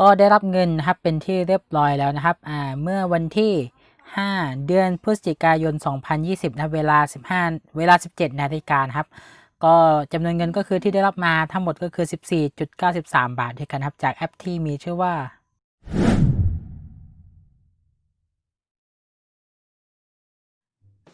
ก็ได้รับเงินนะครับเป็นที่เรียบร้อยแล้วนะครับอ่าเมื่อวันที่ 5 เดือนพฤศจิกายน 2020นะเวลา 15 เวลา 17 นาฬิกานะครับก็จำนวนเงินก็คือที่ได้รับมาทั้งหมดก็คือ 14.93 บาทด้วยกันครับจากแอปที่มีชื่อว่า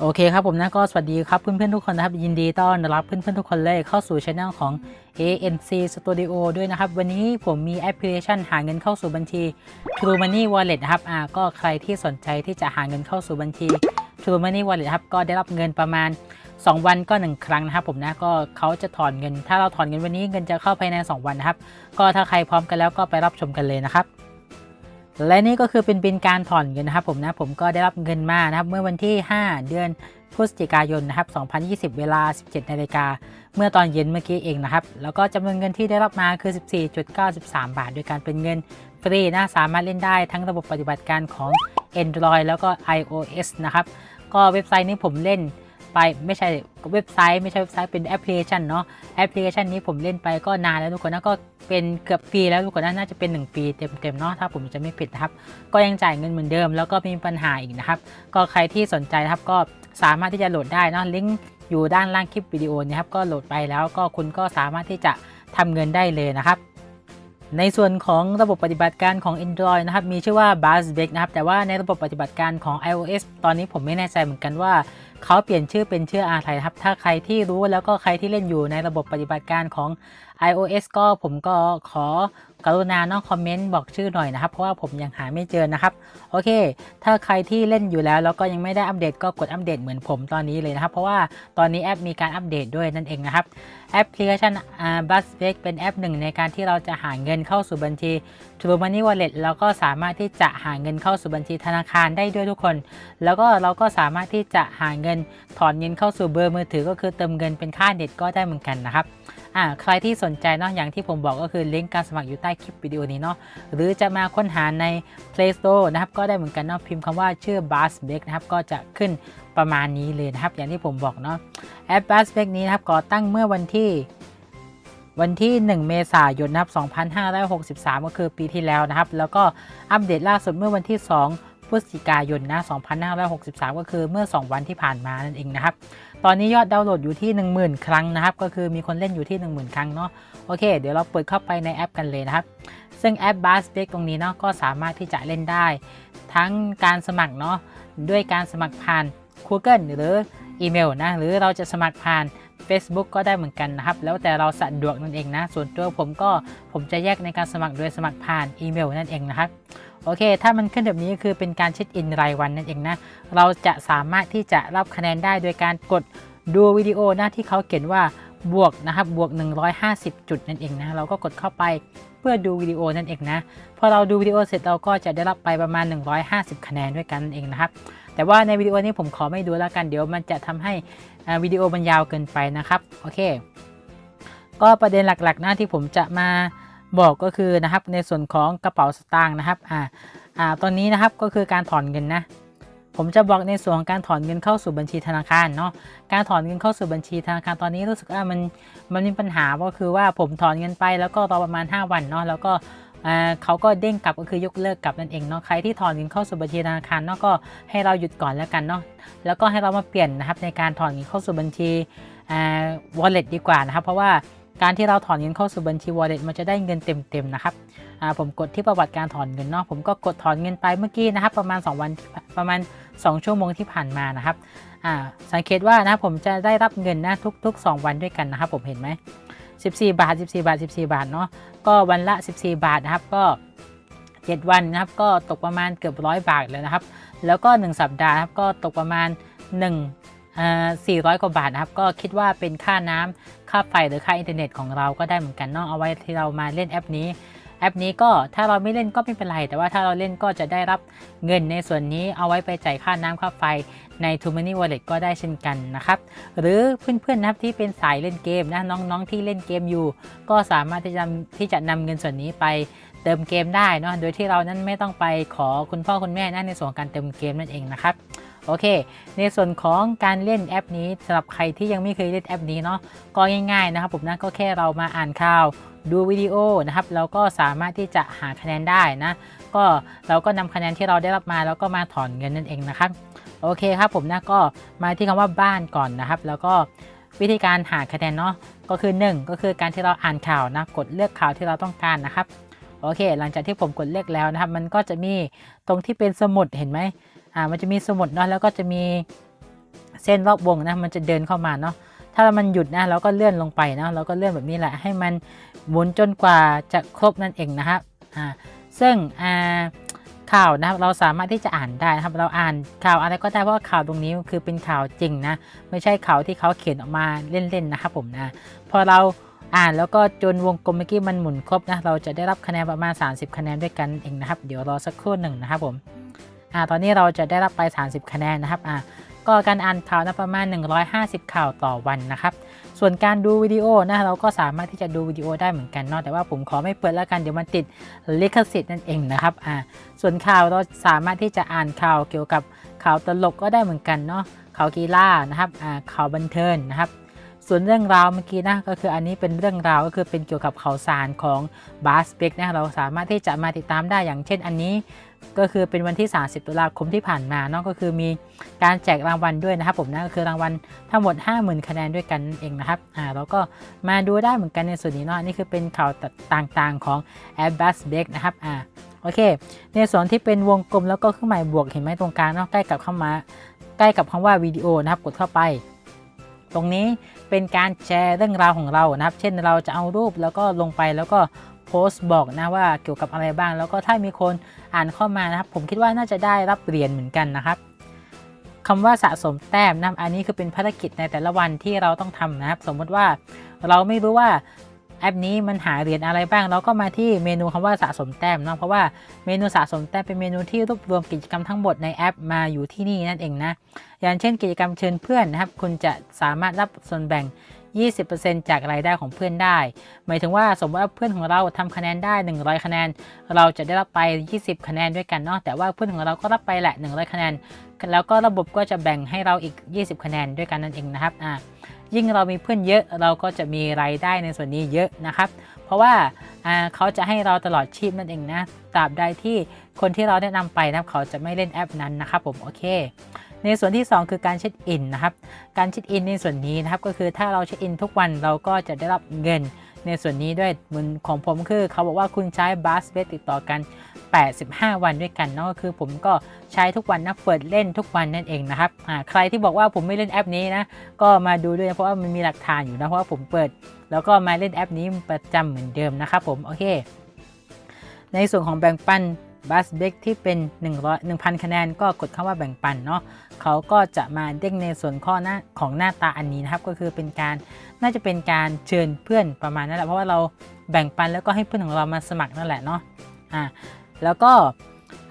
โอเคครับผมนะก็สวัสดีครับเพื่อนๆทุกคนนะครับยินดีต้อนรับเพื่อนๆทุกคนเลยเข้าสู่ช anel ของ ANC Studio ด้วยนะครับ วันนี้ผมมีแอปพลิเคชันหาเงินเข้าสู่บัญชี True Money Wallet นะครับอ่าก็ใครที่สนใจที่จะหาเงินเข้าสู่บัญชี True Money Wallet ครับก็ได้รับเงินประมาณ 2 วันก็ 1 ครั้งนะครับผมนะก็เขาจะถอนเงิน ถ้าเราถอนเงินวันนี้เงินจะเข้าภายใน 2 วันนะครับ ก็ถ้าใครพร้อมกันแล้วก็ไปรับชมกันเลยนะครับ และนี่ก็คือเป็นบินการถอนเงินนะครับผมนะผมก็ได้รับเงินมานะครับเมื่อวันที่ 5 เดือนพฤศจิกายนนะครับ2020 เวลา 17นาฬิกาเมื่อตอนเย็นเมื่อกี้เองนะครับแล้วก็จำนวนเงินที่ได้รับมาคือ 14.93 บาท โดยการเป็นเงินฟรีนะสามารถเล่นได้ทั้งระบบปฏิบัติการของ Android แล้วก็ iOS นะครับก็เว็บไซต์นี้ผมเล่น ไปไม่ใช่เว็บไซต์ไม่ใช่เว็บไซต์เป็นแอปพลิเคชันเนาะแอปพลิเคชันนี้ผมเล่นไปก็นานแล้วทุกคนนะก็เป็นเกือบปีแล้วทุกคนนะน่าจะเป็น 1 ปีเต็มๆเนาะถ้าผมจะไม่ผิดนะครับ ก็ยังจ่ายเงินเหมือนเดิม แล้วก็มีปัญหาอีกนะครับ ก็ใครที่สนใจนะครับก็สามารถที่จะโหลดได้นะลิงก์อยู่ด้านล่างคลิปวิดีโอนี้ครับก็โหลดไปแล้วก็คุณก็สามารถที่จะทำเงินได้เลยนะครับ ในส่วนของระบบปฏิบัติการของ Android นะครับมีชื่อว่า Buzzbeck นะครับแต่ว่าในระบบปฏิบัติการของ iOS ตอนนี้ผมไม่แน่ใจเหมือนกันว่า เขาเปลี่ยนชื่อเป็นชื่ออะไรนะครับ ถ้าใครที่รู้แล้วก็ใครที่เล่นอยู่ในระบบปฏิบัติการของ iOS ก็ผมก็ขอกรุณาเนาะคอมเมนต์บอกชื่อหน่อยนะครับ เพราะว่าผมยังหาไม่เจอนะครับ โอเค ถ้าใครที่เล่นอยู่แล้วแล้วก็ยังไม่ได้อัปเดตก็กดอัปเดตเหมือนผมตอนนี้เลยนะครับ เพราะว่าตอนนี้แอปมีการอัปเดตด้วยนั่นเองนะครับ แอปพลิเคชันอ่า b u z b a k เป็นแอปหนึ่งในการที่เราจะหาเงินเข้าสู่บัญชี True Money Wallet แล้วก็สามารถที่จะหาเงินเข้าสู่บัญชีธนาคารได้ด้วยทุกคน แล้วก็เราก็สามารถที่จะหาเงินถอนเงินเข้าสู่เบอร์มือถือก็คือเติมเงินเป็นค่าเน็ตก็ได้เหมือนกันนะครับอ่าใครที่สนใจเนาะอย่างที่ผมบอกก็คือลิงก์การสมัครอยู่ใต้คลิปวิดีโอนี้เนาะหรือจะมาค้นหาใน Play Store นะครับก็ได้เหมือนกันเนาะพิมพ์คำว่าชื่อ b u z b a k นะครับก็จะขึ้นประมาณนี้เลยนะครับอย่างที่ผมบอกเนาะแอป b u z b a k นี้นะครับก่อตั้งเมื่อวันที่วันที่ 1 เมษายนนะครับ2563 ก็คือปีที่แล้วนะครับ แล้วก็อัปเดตล่าสุดเมื่อวันที่ 2 พฤศจิกายนนะ 2563 ก็คือเมื่อ 2 วันที่ผ่านมานั่นเองนะครับ ตอนนี้ยอดดาวน์โหลดอยู่ที่ 10,000 ครั้งนะครับ ก็คือมีคนเล่นอยู่ที่ 10,000 ครั้งเนาะ โอเค เดี๋ยวเราเปิดเข้าไปในแอปกันเลยนะครับ ซึ่งแอป b u z b a k ตรงนี้เนาะ ก็สามารถที่จะเล่นได้ ทั้งการสมัครเนาะ ด้วยการสมัครผ่าน Google หรืออีเมลนะ หรือเราจะสมัครผ่าน Facebook ก็ได้เหมือนกันนะครับ แล้วแต่เราสะดวกนั่นเองนะ ส่วนตัวผมก็ผมจะแยกในการสมัครโดยสมัครผ่านอีเมลนั่นเองนะครับ โอเค ถ้ามันขึ้นแบบนี้คือเป็นการเช็คอินรายวันนั่นเองนะ เราจะสามารถที่จะรับคะแนนได้โดยการกดดูวิดีโอนะที่เขาเขียนว่าบวกนะครับบวก 150 จุดนั่นเองนะ เราก็กดเข้าไปเพื่อดูวิดีโอนั่นเองนะ พอเราดูวิดีโอเสร็จเราก็จะได้รับไปประมาณ 150 คะแนนด้วยกันนั่นเองนะครับ แต่ว่าในวิดีโอนี้ผมขอไม่ดูแล้วกันเดี๋ยวมันจะทำให้วิดีโอมันยาวเกินไปนะครับ โอเค ก็ประเด็นหลักๆนะที่ผมจะมา บอกก็คือนะครับในส่วนของกระเป๋าสตางค์นะครับอ่าอ่าตอนนี้นะครับก็คือการถอนเงินนะผมจะบอกในส่วนของการถอนเงินเข้าสู่บัญชีธนาคารเนาะ การถอนเงินเข้าสู่บัญชีธนาคารตอนนี้รู้สึกว่ามันมันมีปัญหาก็คือว่าผมถอนเงินไปแล้วก็รอประมาณ 5 วันเนาะแล้วก็อ่าเขาก็เด้งกลับก็คือยกเลิกกลับนั่นเองเนาะใครที่ถอนเงินเข้าสู่บัญชีธนาคารเนาะก็ให้เราหยุดก่อนแล้วกันเนาะแล้วก็ให้เรามาเปลี่ยนนะครับในการถอนเงินเข้าสู่บัญชีอ่า wallet ดีกว่านะครับเพราะว่า การที่เราถอนเงินเข้าสู่บัญชี wallet มันจะได้เงินเต็มๆนะครับผมกดที่ประวัติการถอนเงินเนาะผมก็กดถอนเงินไปเมื่อกี้นะครับ ประมาณ 2 วันประมาณ 2 ชั่วโมงที่ผ่านมานะครับสังเกตว่านะผมจะได้รับเงินนะทุก ๆ 2 วันด้วยกันนะครับ ผมเห็นไหม14 บาท 14 บาท 14 บาทเนาะก็วันละ 14 บาทนะครับก็ 7 วันนะครับก็ตกประมาณเกือบร้อยบาทเลยนะครับ แล้วก็ 1 สัปดาห์นะครับก็ตกประมาณ1อ่า 400 กว่าบาทนะครับ ก็คิดว่าเป็นค่าน้ำค่าไฟหรือค่าอินเทอร์เน็ตของเราก็ได้เหมือนกันเนาะเอาไว้ที่เรามาเล่นแอปนี้แอปนี้ก็ถ้าเราไม่เล่นก็ไม่เป็นไร แต่ว่าถ้าเราเล่นก็จะได้รับเงินในส่วนนี้เอาไว้ไปจ่ายค่าน้ำค่าไฟใน t o m o n e y Wallet ก็ได้เช่นกันนะครับ หรือเพื่อนๆนะครับที่เป็นสายเล่นเกมนะน้องๆที่เล่นเกมอยู่ ก็สามารถที่จะที่จะนำเงินส่วนนี้ไปเติมเกมได้เนาะโดยที่เรานั้นไม่ต้องไปขอคุณพ่อคุณแม่นะในส่วนของการเติมเกมนั่นเองนะครับ โอเค ในส่วนของการเล่นแอปนี้สำหรับใครที่ยังไม่เคยเล่นแอปนี้เนาะก็ง่ายๆนะครับผมนะก็แค่เรามาอ่านข่าวดูวิดีโอนะครับเราก็สามารถที่จะหาคะแนนได้นะก็เราก็นำคะแนนที่เราได้รับมาแล้วก็มาถอนเงินนั่นเองนะครับโอเคครับผมนะก็มาที่คำว่าบ้านก่อนนะครับ แล้วก็วิธีการหาคะแนนเนาะก็คือ 1 ก็คือการที่เราอ่านข่าวนะกดเลือกข่าวที่เราต้องการนะครับ โอเค หลังจากที่ผมกดเลือกแล้วนะครับ มันก็จะมีตรงที่เป็นสมุดเห็นไหมอ่า มันจะมีสมุดเนาะ แล้วก็จะมีเส้นรอบวงนะ มันจะเดินเข้ามาเนาะ ถ้ามันหยุดนะเราก็เลื่อนลงไปนะเราก็เลื่อนแบบนี้แหละ ให้มันหมุนจนกว่าจะครบนั่นเองนะครับ อ่า ซึ่งอ่าข่าวนะครับเราสามารถที่จะอ่านได้นะครับ เราอ่านข่าวอะไรก็ได้เพราะว่าข่าวตรงนี้คือเป็นข่าวจริงนะ ไม่ใช่ข่าวที่เขาเขียนออกมาเล่นๆนะครับผมนะ พอเรา อ่านแล้วก็จนวงกลมเมื่อกี้มันหมุนครบนะเราจะได้รับคะแนนประมาณ 30 คะแนนด้วยกันเองนะครับ เดี๋ยวรอสักครู่หนึ่งนะครับผมอ่าตอนนี้เราจะได้รับไป 30 คะแนนนะครับอ่าก็การอ่านข่าวนะประมาณ 150 ข่าวต่อวันนะครับ ส่วนการดูวิดีโอนะเราก็สามารถที่จะดูวิดีโอได้เหมือนกันเนาะแต่ว่าผมขอไม่เปิดแล้วกันเดี๋ยวมันติดลิขสิทธิ์นั่นเองนะครับอ่าส่วนข่าวเราสามารถที่จะอ่านข่าวเกี่ยวกับข่าวตลกก็ได้เหมือนกันเนาะข่าวกีฬานะครับอ่าข่าวบันเทิงนะครับ ส่วนเรื่องราวเมื่อกี้นะก็คืออันนี้เป็นเรื่องราวก็คือเป็นเกี่ยวกับข่าวสารของบาสเบกนะเราสามารถที่จะมาติดตามได้อย่างเช่นอันนี้ก็คือเป็นวันที่ 30 ตุลาคมที่ผ่านมาเนาะก็คือมีการแจกรางวัลด้วยนะครับผมนะก็คือรางวัลทั้งหมด 50,000 คะแนนด้วยกันเองนะครับอ่าเราก็มาดูได้เหมือนกันในส่วนนี้เนาะนี่คือเป็นข่าวต่างๆของแอปบัสเบกนะครับอ่าโอเค ในส่วนที่เป็นวงกลมแล้วก็เครื่องหมายบวกเห็นไหมตรงกลางเนาะใกล้กับเข้ามาใกล้กับคำว่าวิดีโอนะครับกดเข้าไป ตรงนี้เป็นการแชร์เรื่องราวของเรานะครับ เช่นเราจะเอารูปแล้วก็ลงไปแล้วก็โพสต์บอกนะว่าเกี่ยวกับอะไรบ้าง แล้วก็ถ้ามีคนอ่านเข้ามานะครับ ผมคิดว่าน่าจะได้รับเหรียญเหมือนกันนะครับคำว่าสะสมแต้มนะอันนี้คือเป็นภารกิจในแต่ละวันที่เราต้องทำนะครับ สมมติว่าเราไม่รู้ว่า แอปนี้มันหาเหรียญอะไรบ้าง เราก็มาที่เมนูคำว่าสะสมแต้มเนาะเพราะว่าเมนูสะสมแต้มเป็นเมนูที่รวบรวมกิจกรรมทั้งหมดในแอปมาอยู่ที่นี่นั่นเองนะอย่างเช่นกิจกรรมเชิญเพื่อนนะครับ คุณจะสามารถรับส่วนแบ่ง 20%จากรายได้ของเพื่อนได้ หมายถึงว่าสมมติว่าเพื่อนของเราทำคะแนนได้ 100 คะแนน เราจะได้รับไป 20 คะแนนด้วยกันเนาะ แต่ว่าเพื่อนของเราก็รับไปแหละ 100 คะแนน แล้วก็ระบบก็จะแบ่งให้เราอีก 20 คะแนนด้วยกันนั่นเองนะครับ อ่า ยิ่งเรามีเพื่อนเยอะเราก็จะมีรายได้ในส่วนนี้เยอะนะครับ เพราะว่าเขาจะให้เราตลอดชีพนั่นเองนะตราบใดที่คนที่เราแนะนำไปนะเขาจะไม่เล่นแอปนั้นนะครับผมโอเคในส่วนที่ 2 คือการเช็คอินนะครับ การเช็คอินในส่วนนี้นะครับก็คือถ้าเราเช็คอินทุกวันเราก็จะได้รับเงินในส่วนนี้ด้วยเหมือนของผมคือ เขาบอกว่าคุณใช้บาสเบสติดต่อกัน 85 วันด้วยกันเนาะก็คือผมก็ใช้ทุกวันนะเปิดเล่นทุกวันนั่นเองนะครับอ่าใครที่บอกว่าผมไม่เล่นแอปนี้นะก็มาดูด้วยนะเพราะว่ามันมีหลักฐานอยู่นะเพราะว่าผมเปิด แล้วก็มาเล่นแอปนี้ประจำเหมือนเดิมนะครับผมโอเค ในส่วนของแบ่งปันบัสเบกที่เป็น 100 1,000 คะแนนก็กดคำว่าแบ่งปันเนาะเขาก็จะมาเด้งในส่วนข้อหน้าของหน้าตาอันนี้นะครับ ก็คือเป็นการน่าจะเป็นการเชิญเพื่อนประมาณนั้นแหละเพราะว่าเราแบ่งปันแล้วก็ให้เพื่อนของเรามาสมัครนั่นแหละเนาะอ่า แล้วก็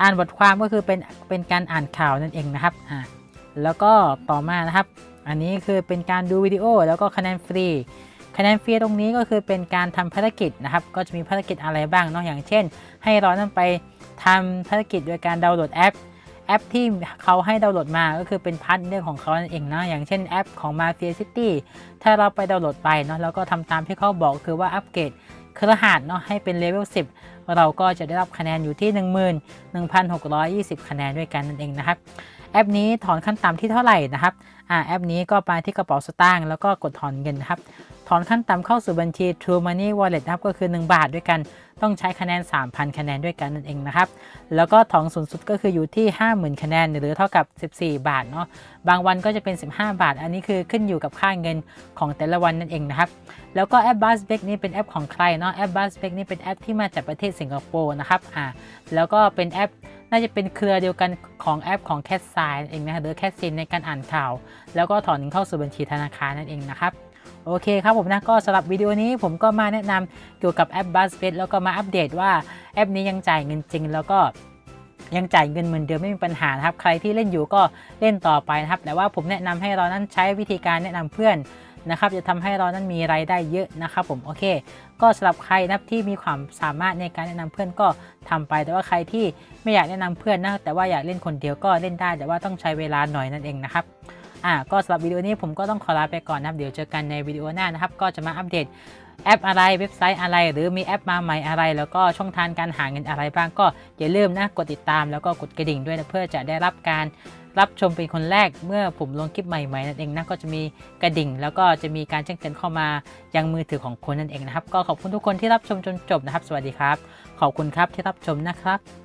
อ่านบทความก็คือเป็นเป็นการอ่านข่าวนั่นเองนะครับอ่าแล้วก็ต่อมานะครับ อันนี้คือเป็นการดูวิดีโอแล้วก็คะแนนฟรีคะแนนฟรีตรงนี้ก็คือเป็นการทำภารกิจนะครับ ก็จะมีภารกิจอะไรบ้างนาะอย่างเช่น ให้เรานั่นไปทำภารกิจโดยการดาวน์โหลดแอป แอปที่เขาให้ดาวน์โหลดมาก็คือเป็นพาร์ทเนอร์ของเขานั่นเองนะอย่างเช่นแอปของ Mafia City ถ้าเราไปดาวน์โหลดไปเนาะแล้วก็ทำตามที่เขาบอกคือว่าอัปเกรด เครือข่ายเนาะให้เป็นเลเวล10 เราก็จะได้รับคะแนนอยู่ที่ 11,620 คะแนนด้วยกันนั่นเองนะครับ แอปนี้ถอนขั้นต่ำที่เท่าไหร่นะครับอ่าแอปนี้ก็ไปที่กระเป๋าสตางค์แล้วก็กดถอนเงินนะครับ อนขั้นต่ำเข้าสู่บัญชี True Money Wallet นะครับก็คือ 1 บาทด้วยกัน ต้องใช้คะแนน 3,000 คะแนนด้วยกันนั่นเองนะครับ แล้วก็ถอนสูงสุดก็คืออยู่ที่ 50,000 คะแนนหรือเท่ากับ 14 บาทเนาะบางวันก็จะเป็น 15 บาท อันนี้คือขึ้นอยู่กับค่าเงินของแต่ละวันนั่นเองนะครับ แล้วก็แอป b u z z b a k นี่เป็นแอปของใครเนาะแอป b u z z b a k นี่เป็นแอปที่มาจากประเทศสิงคโปร์นะครับอ่าแล้วก็เป็นแอปน่าจะเป็นเครือเดียวกันของแอปของ c a t s i เองนะหรือ c a t s i n ในการอ่านข่าว แล้วก็ถอนเงินเข้าสู่บัญชีธนาคารนั่นเองนะครับ โอเคครับผมนะก็สำหรับวิดีโอนี้ผมก็มาแนะนำเกี่ยวกับแอป b u z z f e d แล้วก็มาอัปเดตว่าแอปนี้ยังจ่ายเงินจริง แล้วก็ยังจ่ายเงินเหมือนเดิมไม่มีปัญหาครับใครที่เล่นอยู่ก็เล่นต่อไปนะครับ แต่ว่าผมแนะนำให้เรานั้นใช้วิธีการแนะนำเพื่อนนะครับ จะทำให้เรานั้นมีรายได้เยอะนะครับ ผมโอเค ก็สำหรับใครนะที่มีความสามารถในการแนะนำเพื่อนก็ทำไป แต่ว่าใครที่ไม่อยากแนะนำเพื่อนนะแต่ว่าอยากเล่นคนเดียวก็เล่นได้ แต่ว่าต้องใช้เวลาหน่อยนั่นเองนะครับ อ่าก็สำหรับวิดีโอนี้ผมก็ต้องขอลาไปก่อนนะครับ เดี๋ยวเจอกันในวิดีโอหน้านะครับ ก็จะมาอัปเดตแอปอะไรเว็บไซต์อะไร หรือมีแอปมาใหม่อะไร แล้วก็ช่องทางการหาเงินอะไรบ้างก็อย่าลืมนะกดติดตามแล้วก็กดกระดิ่งด้วยนะเพื่อจะได้รับการรับชมเป็นคนแรกเมื่อผมลงคลิปใหม่ๆนั่นเองนะก็จะมีกระดิ่ง แล้วก็จะมีการแจ้งเตือนเข้ามายังมือถือของคนนั่นเองนะครับ ก็ขอบคุณทุกคนที่รับชมจนจบนะครับ สวัสดีครับ ขอบคุณครับที่รับชมนะครับ